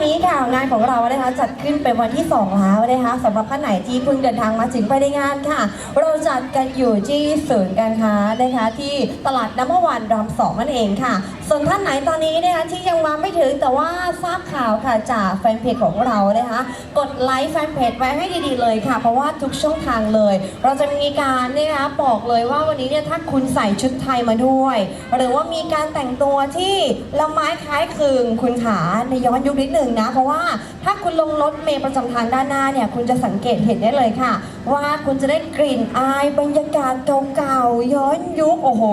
วันนี้ค่ะงานของเรานะคะจัดขึ้นเป็นวันที่ 2 แล้วนะคะสำหรับท่านไหนที่เพิ่งเดินทางมาถึงภายในงานค่ะ เราจัดกันอยู่ที่ศูนย์การค้านะคะที่ตลาดน้ำมวันรามสองนั่นเองค่ะ ส่วนท่านไหนตอนนี้นะคะที่ยังมาไม่ถึงแต่ว่าทราบข่าวค่ะจากแฟนเพจของเรานะคะกดไลค์แฟนเพจไว้ให้ดีๆเลยค่ะ เพราะว่าทุกช่องทางเลย เราจะมีการนะคะบอกเลยว่าวันนี้เนี่ยถ้าคุณใส่ชุดไทยมาด้วย หรือว่ามีการแต่งตัวที่ละไม้คล้ายคลึงคุณขาในย้อนยุคนิดหนึ่งนะ เพราะว่าถ้าคุณลงรถเมล์ประจำทางด้านหน้าเนี่ย คุณจะสังเกตเห็นได้เลยค่ะ ว่าคุณจะได้กลิ่นอายบรรยากาศเก่าๆย้อนยุคโอ้โห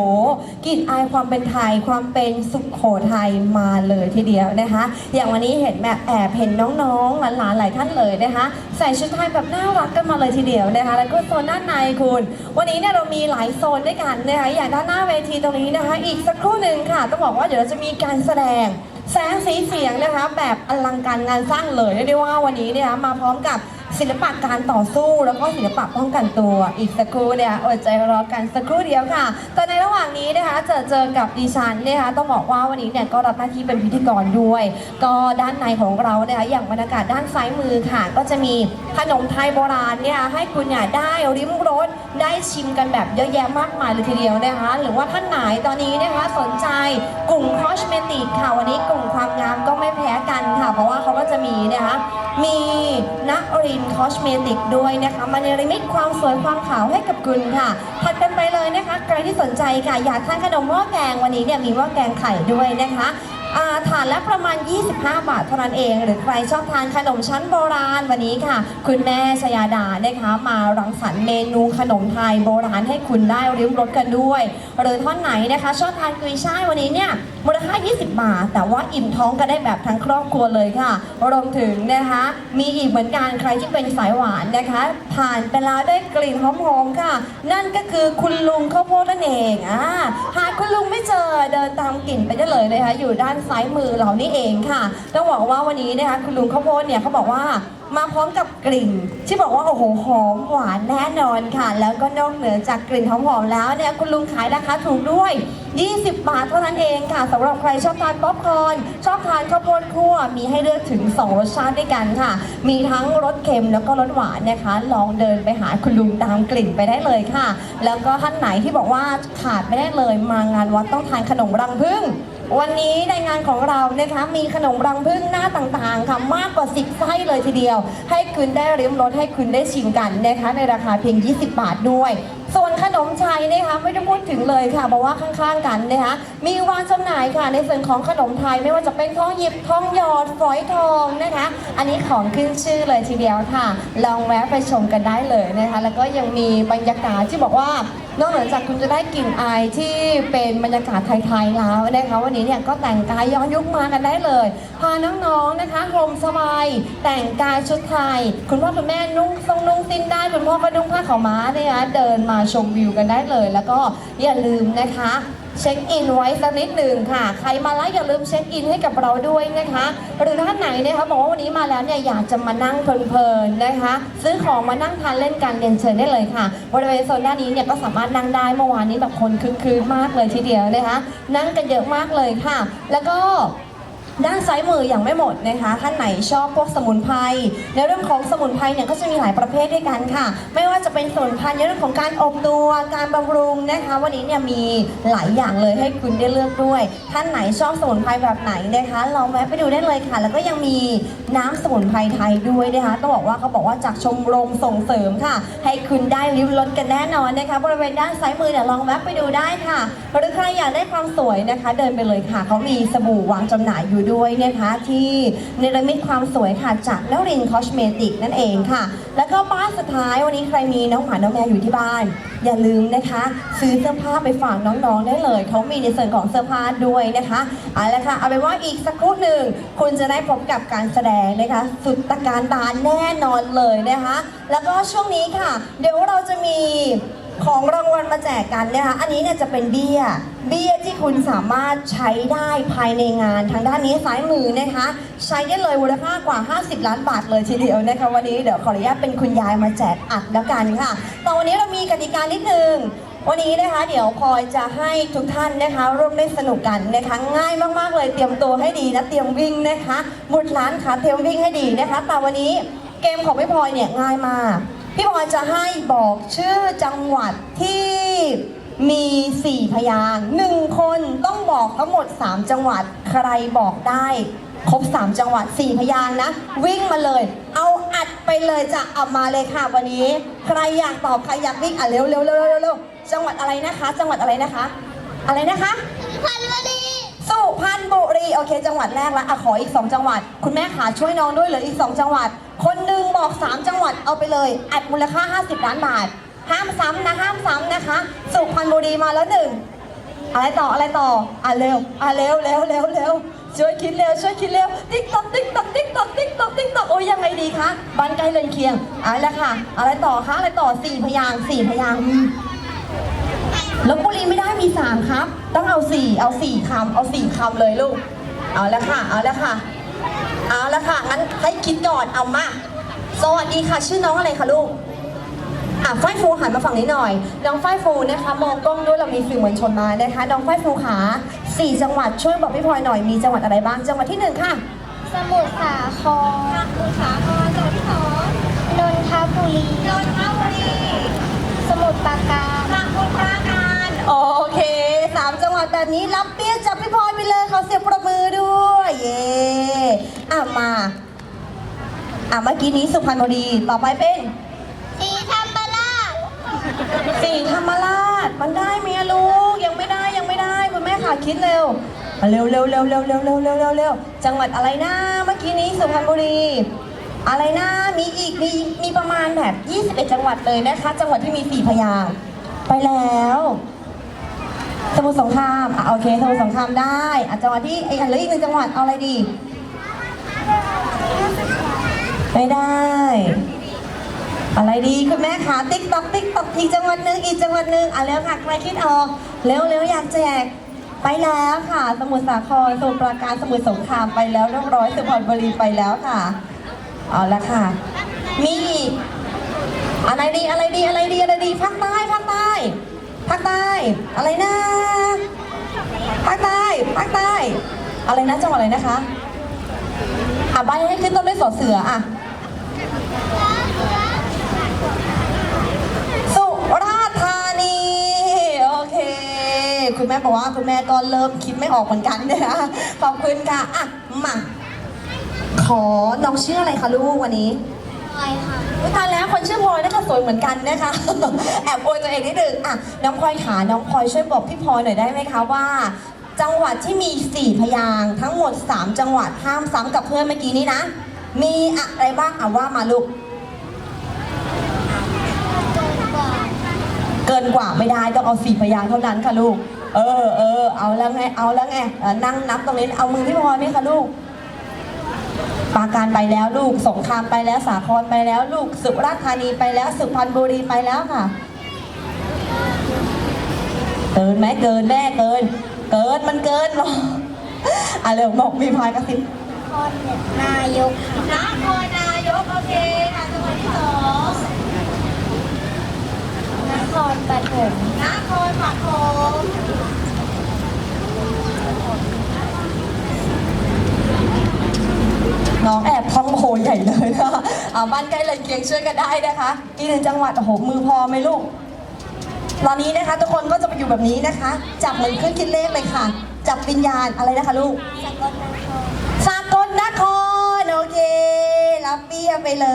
กลิ่นอายความเป็นไทยความเป็นสุขโขทัยมาเลยทีเดียวนะคะ อย่างวันนี้เห็นแบบแอบเห็นน้องๆหลานๆหลายท่านเลยนะคะ ใส่ชุดไทยแบบน่ารักกันมาเลยทีเดียวนะคะ แล้วก็โซนด้านในคุณ วันนี้เนี่ยเรามีหลายโซนด้วยกันนะคะอย่างด้านหน้าเวทีตรงนี้นะคะ อีกสักครู่หนึ่งค่ะต้องบอกว่าเดี๋ยวเราจะมีการแสดง แสงสีเสียงนะคะแบบอลังการงานสร้างเลยเรียกได้ว่าวันนี้เนี่ยมาพร้อมกับ ศิลปะการต่อสู้แล้วก็ศิลปะป้องกันตัว อีกสักครู่เนี่ยอดใจรอกันสักครู่เดียวค่ะแต่ในระหว่างนี้นะคะเจอเจอกับดิฉันนะคะต้องบอกว่าวันนี้เนี่ยก็รับหน้าที่เป็นพิธีกรด้วย ก็ด้านในของเราเนี่ยอย่างบรรยากาศด้านซ้ายมือค่ะ ก็จะมีขนมไทยโบราณเนี่ยให้คุณเนี่ยได้ริมรสได้ชิมกันแบบเยอะแยะมากมายเลยทีเดียวนะคะหรือว่าท่านไหนตอนนี้นะคะสนใจกลุ่มคอสเมติกค่ะวันนี้กลุ่มความงามก็ไม่แพ้กันค่ะ เพราะว่าเขาก็จะมีนะคะ มีนักรินคอสเมติกด้วยนะคะมาเนรมิตความสวยความขาวให้กับคุณค่ะถัดกันไปเลยนะคะใครที่สนใจค่ะอยากทานขนมหม้อแกงวันนี้เนี่ยมีหม้อแกงไข่ด้วยนะคะอ่านละประมาณ 25 บาทเท่านั้นเอง หรือใครชอบทานขนมชั้นโบราณวันนี้ค่ะ คุณแม่ชยาดานะคะมารังสรรค์เมนูขนมไทยโบราณให้คุณได้ริมรสกันด้วย หรือท่านไหนนะคะ ชอบทานกุยช่ายวันนี้เนี่ย มูลค่า 20 บาท แต่ว่าอิ่มท้องกันได้แบบทั้งครอบครัวเลยค่ะ รวมถึงนะคะ มีอีกเหมือนกันใครที่เป็นสายหวานนะคะ ผ่านไปแล้วได้กลิ่นหอมๆค่ะ นั่นก็คือคุณลุงข้าวโพดนั่นเองอ่าหากคุณลุงไม่เจอเดินตามกลิ่นไปได้เลยนะคะอยู่ด้านซ้ายมือเรานี่เองค่ะ ต้องบอกว่าวันนี้นะคะคุณลุงข้าวโพดเนี่ยเขาบอกว่า มาพร้อมกับกลิ่น ที่บอกว่าโอ้โหหอมหวานแน่นอนค่ะ แล้วก็นอกเหนือจากกลิ่นหอมๆแล้วเนี่ยคุณลุงขายราคาถูกด้วย 20 บาทเท่านั้นเองค่ะสำหรับใครชอบทานป๊อปคอร์นชอบทานข้าวโพดคั่วมีให้เลือกถึง 2 รสชาติด้วยกันค่ะ มีทั้งรสเค็มแล้วก็รสหวานนะคะ ลองเดินไปหาคุณลุงตามกลิ่นไปได้เลยค่ะ แล้วก็ท่านไหนที่บอกว่าขาดไม่ได้เลยมางานวัดต้องทานขนมรังผึ้ง วันนี้ในงานของเรานะคะมีขนมรังผึ้งหน้าต่างๆค่ะมากกว่า 10ไส้เลยทีเดียว ให้คุณได้ริมรสให้คุณได้ชิมกันนะคะในราคาเพียง 20 บาทด้วย ส่วนขนมชัยนะคะไม่ต้องพูดถึงเลยค่ะเพราะว่าข้างๆกันนะคะมีวางจำหน่ายค่ะ ในส่วนของขนมไทยไม่ว่าจะเป็นทองหยิบทองหยอดฝอยทองนะคะ อันนี้ของขึ้นชื่อเลยทีเดียวค่ะ ลองแวะไปชมกันได้เลยนะคะแล้วก็ยังมีบรรยากาศที่บอกว่า นอกเหนือจากคุณจะได้กลิ่นอายที่เป็นบรรยากาศไทยๆแล้วนะคะวันนี้เนี่ยก็แต่งกายย้อนยุคมากันได้เลย พาน้องๆนะคะห่มสบายแต่งกายชุดไทย คุณพ่อคุณแม่นุ่งทรงนุ่งสิ้นได้คุณพ่อก็นุ่งผ้าขาวม้าเนะคะเดินมาชมวิวกันได้เลย แล้วก็อย่าลืมนะคะ เช็คอินไว้สักนิดหนึ่งค่ะ ใครมาแล้วอย่าลืมเช็คอินให้กับเราด้วยนะคะ หรือท่านไหนนะคะบอกว่าวันนี้มาแล้วเนี่ยอยากจะมานั่งเพลินๆนะคะ ซื้อของมานั่งทานเล่นกันเรียนเชิญได้เลยค่ะบริเวณโซนด้านนี้เนี่ยก็สามารถนั่งได้เมื่อวานนี้แบบคนคึกคืนมากเลยทีเดียวนะคะ นั่งกันเยอะมากเลยค่ะ แล้วก็ ด้านซ้ายมืออย่างไม่หมดนะคะท่านไหนชอบพวกสมุนไพรในเรื่องของสมุนไพรเนี่ยก็จะมีหลายประเภทด้วยกันค่ะ ไม่ว่าจะเป็นสมุนไพรในเรื่องของการอบตัวการบำรุงนะคะ วันนี้เนี่ยมีหลายอย่างเลยให้คุณได้เลือกด้วย ท่านไหนชอบสมุนไพรแบบไหนนะคะลองแวะไปดูได้เลยค่ะ แล้วก็ยังมีน้ำสมุนไพรไทยด้วยนะคะต้องบอกว่าเขาบอกว่าจากชมรมส่งเสริมค่ะ ให้คุณได้ริมรสกันแน่นอนนะคะบริเวณด้านซ้ายมือเนี่ยลองแวะไปดูได้ค่ะหรือใครอยากได้ความสวยนะคะ เดินไปเลยค่ะเขามีสบู่วางจำหน่ายอยู่ด้วยนะคะที่เนรมิตความสวยค่ะจากนรินคอสเมติกนั่นเองค่ะ แล้วก็บ้านสุดท้ายวันนี้ใครมีน้องหมาน้องแมวอยู่ที่บ้าน อย่าลืมนะคะ ซื้อเสื้อผ้าไปฝากน้องๆได้เลยเขามีในส่วนของเสื้อผ้าด้วยนะคะเอาละค่ะเอาเป็นว่าอีกสักครู่หนึ่งคุณจะได้พบกับการแสดงนะคะ สุดตะการตาแน่นอนเลยนะคะ แล้วก็ช่วงนี้ค่ะ เดี๋ยวเราจะมี ของรางวัลมาแจกกันนะคะอันนี้เนี่ยจะเป็นเบี้ย เบี้ยที่คุณสามารถใช้ได้ภายในงานทางด้านนี้ซ้ายมือนะคะ ใช้ได้เลยมูลค่ากว่า 50 ล้านบาทเลยทีเดียวนะคะวันนี้เดี๋ยวขออนุญาตเป็นคุณยายมาแจกอัดแล้วกันค่ะแต่วันนี้เรามีกติกานิดนึงวันนี้นะคะเดี๋ยวพลอยจะให้ทุกท่านนะคะ ร่วมเล่นสนุกกันนะคะง่ายมากๆเลยเตรียมตัวให้ดีนะเตรียมวิ่งนะคะบุตรหลานค่ะเตรียมวิ่งให้ดีนะคะ แต่วันนี้เกมของพี่พลอยเนี่ยง่ายมาก พี่พลอยจะให้บอกชื่อจังหวัดที่มี4พยางค์หนึ่งคนต้องบอกทั้งหมด3จังหวัดใครบอกได้ ครบ3จังหวัด4พยางค์นะ วิ่งมาเลย เอาอัดไปเลยจะเอามาเลยค่ะวันนี้ ใครอยากตอบใครอยากวิ่งอะเร็วเร็วเร็วเร็วเร็วจังหวัดอะไรนะคะ จังหวัดอะไรนะคะ อะไรนะคะพันวดีสุพรรณบุรีโอเค จังหวัดแรกละอะขออีก2จังหวัด คุณแม่ขาช่วยน้องด้วยเหลืออีก2จังหวัด คนหนึ่ง บอก 3 จังหวัดเอาไปเลย อัดมูลค่า 50 ล้านบาท ห้ามซ้ำนะ ห้ามซ้ำนะคะ สุพรรณบุรีมาแล้วหนึ่ง อะไรต่อ อะไรต่อ อะเร็ว อะเร็วเร็วเร็วเร็วช่วยคิดเร็ว ช่วยคิดเร็ว ติ๊กต๊อกติ๊กต๊อกติ๊กต๊อกติ๊กต๊อกติ๊กตอกโอ้ยยังไงดีคะบ้านใกล้เรือนเคียงเอะไรค่ะ อะไรต่อคะ อะไรต่อสี่พยางค์สี่พยางค์อืมลบบุรีไม่ได้มีสามครับ ต้องเอาสี่เอาสี่คำเอาสี่คำเลยลูก เอาและค่ะ เอาและค่ะ เอาและค่ะ งั้นให้คิดก่อน เอามา สวัสดีค่ะ ชื่อน้องอะไรคะลูกอะฝ้ายฟูหันมาฝั่งนี้หน่อย น้องฝ้ายฟูนะคะ มองกล้องด้วยเรามีสื่อมวลชนมานะคะ น้องฝ้ายฟูขาสี่จังหวัดช่วยบอกพี่พลอยหน่อยมีจังหวัดอะไรบ้าง จังหวัดที่หนึ่งค่ะ สมุทรสาครสมุทรสาครจังหวัดที่สองนนทบุรีนนทบุรี สมุทรปราการสมุทรปราการโอเคสามจังหวัดแบบนี้รับเปี้ยจากพี่พลอยไปเลยขอเสียงประมือด้วย เย่อะมา อะเมื่อกี้นี้สุพรรณบุรี ต่อไปเป็น สีธรรมราชสี่ธรรมราช มันได้ไหมอะลูก ยังไม่ได้ยังไม่ได้คุณแม่ขาคิดเร็วอะเร็วเร็วเร็วเร็วเร็วเร็วเร็วเร็วเร็วจังหวัดอะไรนะเมื่อกี้นี้สุพรรณบุรี อะไรนะมีอีกมีมีประมาณแบบ 21 จังหวัดเลยนะคะ จังหวัดที่มีสี่พยางค์ไปแล้ว สมุทรสงครามอะโอเคสมุทรสงครามได้อะจังหวัดที่ไอ้ยอันเหลืออีกหนึ่งจังหวัดเอาอะไรดี ไม่ได้ อะไรดีคุณแม่ขาติ๊กต๊อกติ๊กต๊อกอีกจังหวัดหนึ่งอีกจังหวัดหนึ่งอะเร็วค่ะใครคิดออกเร็วเร็วอยากแจกไปแล้วค่ะ สมุทรสาครสมุทรปราการสมุทรสงครามไปแล้วเรียบร้อยสุพรรณบุรีไปแล้วค่ะเอาละค่ะ มีอีกอะไรดีอะไรดีอะไรดีอะไรดีภาคใต้ภาคใต้ภาคใต้ อะไรนะภาคใต้ภาคใต้ อะไรนะจังหวัดอะไรนะคะอะใบให้ขึ้นต้นด้วยสอเสืออะ คุณแม่บอกว่าคุณแม่ก็เริ่มคิดไม่ออกเหมือนกันนะคะขอบคุณค่ะอะมาขอน้องชื่ออะไรคะลูกวันนี้ลอยค่ะอุ๊ยตายแล้วคนชื่อพลอยนะคะสวยเหมือนกันนะคะ แอบอวยตัวเองนิดนึงอะน้องพลอยขาน้องพลอยช่วยบอกพี่พลอยหน่อยได้ไหมคะว่า จังหวัดที่มีสี่พยางค์ทั้งหมด 3 จังหวัดห้ามซ้ำกับเพื่อนเมื่อกี้นี้นะ มีอะไรบ้างอะว่ามาลูกเกินกว่าไม่ได้ต้องเอาสี่พยางค์เท่านั้นค่ะลูก เออเออเอาแล้วไงเอาแล้วไงเออนั่งนับตรงนี้เอามือพี่พลอยไหมคะลูกปราการไปแล้วลูกสงครามไปแล้วสาครไปแล้วลูกสุราษฎร์ธานีไปแล้วสุพรรณบุรีไปแล้วค่ะ เกินไหมเกินแน่เกิน เกินมันเกินหรออะเร็วบอกมีพายกระซิบนครนายกค่ะนครนายกโอเคค่ะจังหวัดที่สองน ครปฐมนครปฐมน้องแอบท่องโพยใหญ่เลยนะอ่าบ้านใกล้เลยเคียงช่วยกันได้นะคะอีกหนึ่งจังหวัดโอ้โหมือพอไหมลูก ตอนนี้นะคะ ทุกคนก็จะไปอยู่แบบนี้นะคะ จับหมือนเครื่องคิดเลขเลยค่ะ จับวิญญาณอะไรนะคะลูกสกลนครสากลนครโอเค รับเบี้ยไปเล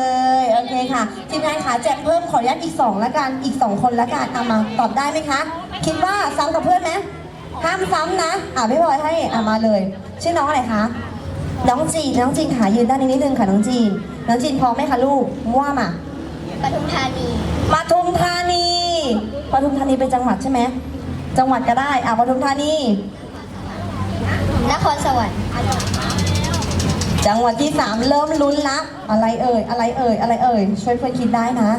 ย โอเคค่ะ ทีมงานขาแจกเพิ่มขออนุญาตอีกสองละกัน อีกสองคนละกันเอามาตอบได้ไหมคะ คิดว่าซ้ำกับเพื่อนไหมห้ามซ้ำนะ อ่าพี่พลอยให้อ่ามาเลย ชื่อน้องอะไรคะ น้องจีน น้องจีนขายืนด้านนี้นิดนึงค่ะน้องจีน น้องจีนพร้อมไหมคะลูกว่ามาปทุมธานีปทุมธานีปทุมธานีเป็นจังหวัดใช่ไหม จังหวัดก็ได้ อ่าปทุมธานี นครสวรรค์ จังหวัดที่สามเริ่มลุ้นละ อะไรเอ่ย อะไรเอ่ย อะไรเอ่ย ช่วยเพื่อนคิดได้นะ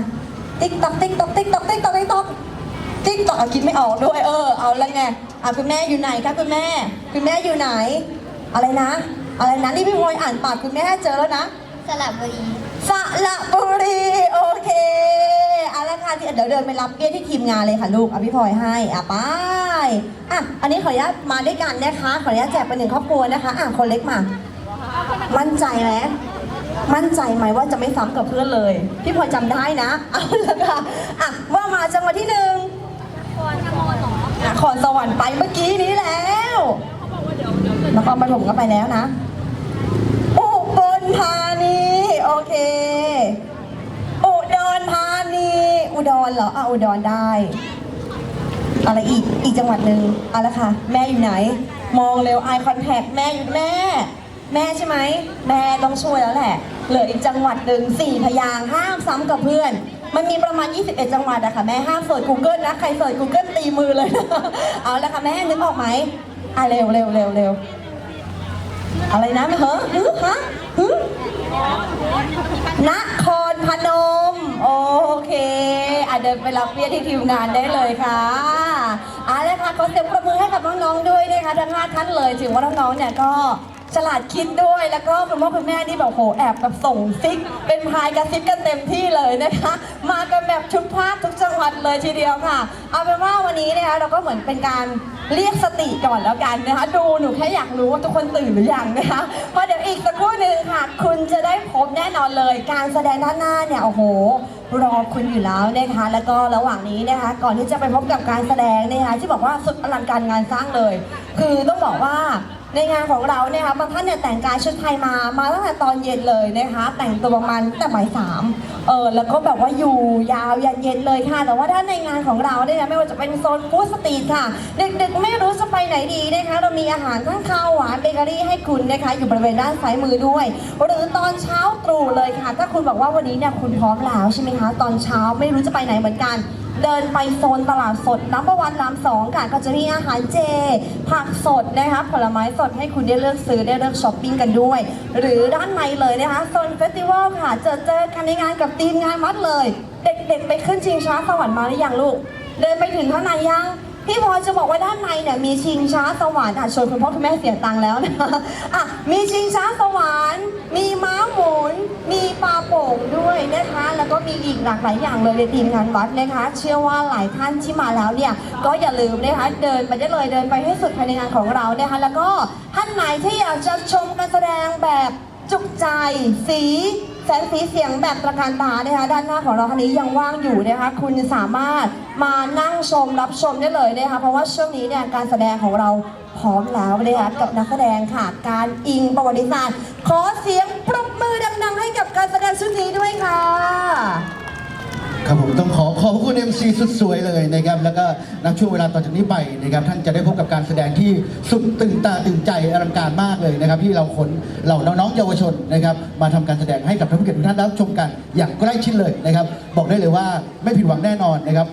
ติ๊กตอกติ๊กตอกติ๊กตอกติ๊กตอกติ๊กตอกติ๊กตอกคิดไม่ออกด้วยเออ เอาแล้วไงอะคุณแม่อยู่ไหนคะคุณแม่ คุณแม่อยู่ไหน อะไรนะ อะไรนะนี่พี่พลอยอ่านปากคุณแม่เจอแล้วนะสระบุรีสระบุรีโอเคเอาละค่ะการที่เดี๋ยวเดินไปรับเบี้ยที่ทีมงานเลยค่ะลูกอะพี่พลอยให้อะไปอะอันนี้ขออนุญาตมาด้วยกันนะคะ ขออนุญาตแจกเป็นหนึ่งครอบครัวนะคะ อะคนเล็กมา มั่นใจไหมมั่นใจไหมว่าจะไม่ซ้ำกับเพื่อนเลย พี่พลอยจำได้นะ เอาละค่ะอะว่ามาจังหวัดที่หนึ่งนครสวรรค์ไปเมื่อกี้นี้แล้วนครปฐมก็ไปแล้วนะอุบลธานีโอเค อุดรธานีอุดรเหรออะอุดรได้ อะไรอีกอีกจังหวัดหนึ่งเอาละค่ะ แม่อยู่ไหน มองเร็ว eye contact แม่อยู่แม่ แม่ใช่ไหม แม่ต้องช่วยแล้วแหละ เหลืออีกจังหวัดหนึ่งสี่พยางค์ห้ามซ้ำกับเพื่อน มันมีประมาณ 21 จังหวัดอะค่ะแม่ห้ามเสิร์ช Google นะ ใครเสิร์ช Google ตีมือเลย เอาละค่ะแม่นึกออกไหมอะเร็วเร็วเร็วเร็วอะไรนะเฮ้อฮึฮะฮึนครพนม โอเคอะเดินไปรับเบี้ยที่ทีมงานได้เลยค่ะเอาละค่ะขอเสียงประมือให้กับน้องๆด้วยนะคะทั้งห้าท่านเลยถือว่าน้องๆเนี่ยก็ ฉลาดคิดด้วยแล้วก็คุณพ่อคุณแม่ที่แบบโหแอบแบบส่งซิก เป็นพายกระซิบกันเต็มที่เลยนะคะ มากันแบบชุดภาพทุกจังหวัดเลยทีเดียวค่ะ เอาเป็นว่าวันนี้นะคะเราก็เหมือนเป็นการเรียกสติก่อนแล้วกันนะคะดูหนูแค่อยากรู้ว่าทุกคนตื่นหรือยังนะคะเพราะเดี๋ยวอีกสักครู่หนึ่งค่ะ คุณจะได้พบแน่นอนเลย การแสดงด้านหน้าเนี่ยโอ้โหรอคุณอยู่แล้วนะคะ แล้วก็ระหว่างนี้นะคะ ก่อนที่จะไปพบกับการแสดงนะคะที่บอกว่าสุดอลังการงานสร้างเลย คือต้องบอกว่า ในงานของเราเนี่ยค่ะบางท่านเนี่ยแต่งกายชุดไทยมามาตั้งแต่ตอนเย็นเลยนะคะ แต่งตัวประมาณตั้งแต่บ่ายสามเออแล้วก็แบบว่าอยู่ยาวยันเย็นเลยค่ะ แต่ว่าถ้าในงานของเราเนี่ยนะไม่ว่าจะเป็นโซนฟู้ดสตรีทค่ะเด็กๆไม่รู้จะไปไหนดีนะคะเรามีอาหารทั้งข้าวหวานเบเกอรี่ให้คุณนะคะ อยู่บริเวณด้านซ้ายมือด้วย หรือตอนเช้าตรู่เลยค่ะ ถ้าคุณบอกว่าวันนี้เนี่ยคุณพร้อมแล้วใช่ไหมคะตอนเช้าไม่รู้จะไปไหนเหมือนกัน เดินไปโซนตลาดสดน้ำประวันรามสองค่ะก็จะมีอาหารเจ ผักสดนะคะผลไม้สดให้คุณได้เลือกซื้อได้เลือกช้อปปิ้งกันด้วย หรือด้านในเลยนะคะโซนเฟสติวัลค่ะ เจอเจอกันในงานกับทีมงานมัดเลย เด็กๆไปขึ้นชิงช้าสวรรค์มาหรือยังลูก เดินไปถึงข้างในยัง พี่พลอยจะบอกว่าด้านในเนี่ยมีชิงช้าสวรรค์อะชวนคุณพ่อคุณแม่เสียตังค์แล้วนะคะอะมีชิงช้าสวรรค์มีม้าหมุน มีปลาโป่งด้วยนะคะ แล้วก็มีอีกหลากหลายอย่างเลยในทีมงานวัดนะคะ เชื่อว่าหลายท่านที่มาแล้วเนี่ย ก็อย่าลืมนะคะเดินไปได้เลยเดินไปให้สุดภายในงานของเรานะคะ แล้วก็ท่านไหนที่อยากจะชมการแสดงแบบจุกใจสี แสงสีเสียงแบบตระการตานะคะด้านหน้าของเราคันนี้ยังว่างอยู่นะคะคุณสามารถมานั่งชมรับชมได้เลยนะคะเพราะว่าช่วงนี้เนี่ยการแสดงของเราพร้อมแล้วนะคะกับนักแสดงค่ะ การอิงประวัติศาสตร์ ขอเสียงปรบมือดังๆ ให้กับการแสดงชุดนี้ด้วยค่ะ ครับผมต้องขอขอบพระคุณ MC สุดสวยเลยนะครับแล้วก็นักช่วงเวลาต่อจากนี้ไปนะครับท่านจะได้พบกับการแสดงที่สุดตื่นตาตื่นใจอลังการมากเลยนะครับ ที่เราขนเหล่าน้องๆเยาวชนนะครับมาทำการแสดงให้กับท่านผู้เกียรติทุกท่านรับชมกันอย่างใกล้ชิดเลยนะครับ บอกได้เลยว่าไม่ผิดหวังแน่นอนนะครับ